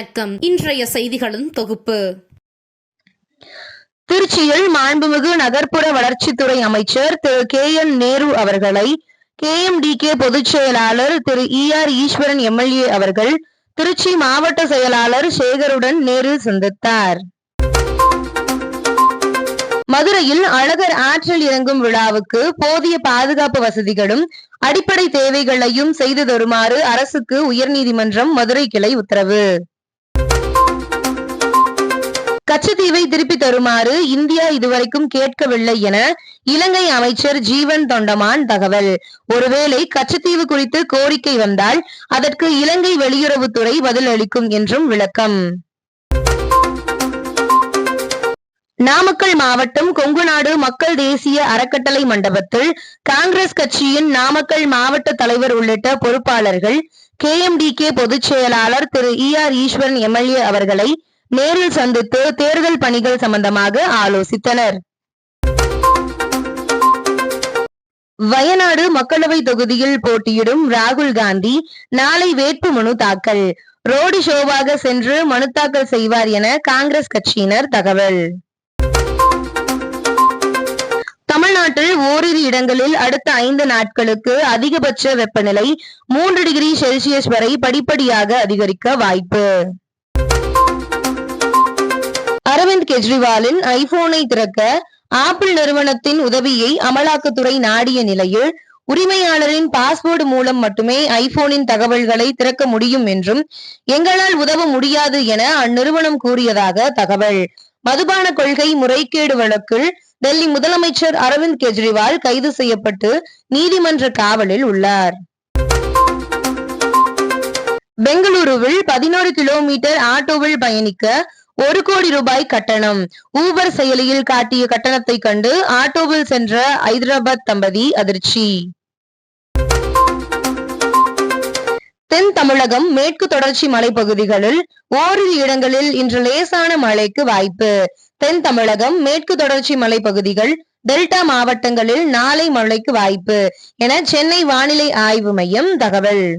வணக்கம். இன்றைய செய்திகளின் தொகுப்பு. திருச்சியில் மாண்புமிகு நகர்ப்புற வளர்ச்சித்துறை அமைச்சர் திரு கே என் நேரு அவர்களை கே எம் டி கே பொதுச் செயலாளர் திரு இ ஆர் ஈஸ்வரன் எம்எல்ஏ அவர்கள் திருச்சி மாவட்ட செயலாளர் சேகருடன் நேரில் சந்தித்தார். மதுரையில் அழகர் ஆற்றில் இறங்கும் விழாவுக்கு போதிய பாதுகாப்பு வசதிகளும் அடிப்படை தேவைகளையும் செய்து தருமாறு அரசுக்கு உயர்நீதிமன்றம் மதுரை கிளை உத்தரவு. கச்சத்தீவை திருப்பி தருமாறு இந்தியா இதுவரைக்கும் கேட்கவில்லை என இலங்கை அமைச்சர் ஜீவன் தொண்டமான் தகவல். ஒருவேளை கச்சத்தீவு குறித்து கோரிக்கை வந்தால் அதற்கு இலங்கை வெளியுறவுத்துறை பதிலளிக்கும் என்றும் விளக்கம். நாமக்கல் மாவட்டம் கொங்குநாடு மக்கள் தேசிய அறக்கட்டளை மண்டபத்தில் காங்கிரஸ் கட்சியின் நாமக்கல் மாவட்ட தலைவர் உள்ளிட்ட பொறுப்பாளர்கள் கே எம் டி கே பொதுச் செயலாளர் திரு இ ஆர் ஈஸ்வரன் எம்எல்ஏ அவர்களை நேரில் சந்தித்து தேர்தல் பணிகள் சம்பந்தமாக ஆலோசித்தனர். வயநாடு மக்களவை தொகுதியில் போட்டியிடும் ராகுல் காந்தி நாளை வேட்புமனு தாக்கல். ரோடு ஷோவாக சென்று மனு தாக்கல் செய்வார் என காங்கிரஸ் கட்சியினர் தகவல். தமிழ்நாட்டில் ஓரிரு இடங்களில் அடுத்த ஐந்து நாட்களுக்கு அதிகபட்ச வெப்பநிலை மூன்று டிகிரி செல்சியஸ் வரை படிப்படியாக அதிகரிக்க வாய்ப்பு. கெஜ்ரிவாலின் ஐபோனை திறக்க ஆப்பிள் நிறுவனத்தின் உதவியை அமலாக்கத்துறை நாடிய நிலையில் உரிமையாளரின் பாஸ்வேர்டு மூலம் மட்டுமே ஐபோனின் தகவல்களை திறக்க முடியும் என்றும் எங்களால் உதவ முடியாது என அந்நிறுவனம் கூறியதாக தகவல். மதுபான கொள்கை முறைகேடு வழக்கில் டெல்லி முதலமைச்சர் அரவிந்த் கெஜ்ரிவால் கைது செய்யப்பட்டு நீதிமன்ற காவலில் உள்ளார். பெங்களூருவில் பதினோரு கிலோமீட்டர் ஆட்டோவில் பயணிக்க ஒரு கோடி ரூபாய் கட்டணம். ஊபர் செயலியில் காட்டிய கட்டணத்தை கண்டு ஆட்டோவில் சென்ற ஐதராபாத் தம்பதி அதிர்ச்சி. தென் தமிழகம் மேற்கு தொடர்ச்சி மலைப்பகுதிகளில் ஓரிரு இடங்களில் இன்று லேசான மழைக்கு வாய்ப்பு. தென் தமிழகம் மேற்கு தொடர்ச்சி மலைப்பகுதிகள் டெல்டா மாவட்டங்களில் நாளை மழைக்கு வாய்ப்பு. என சென்னை வானிலை ஆய்வு மையம் தகவல்.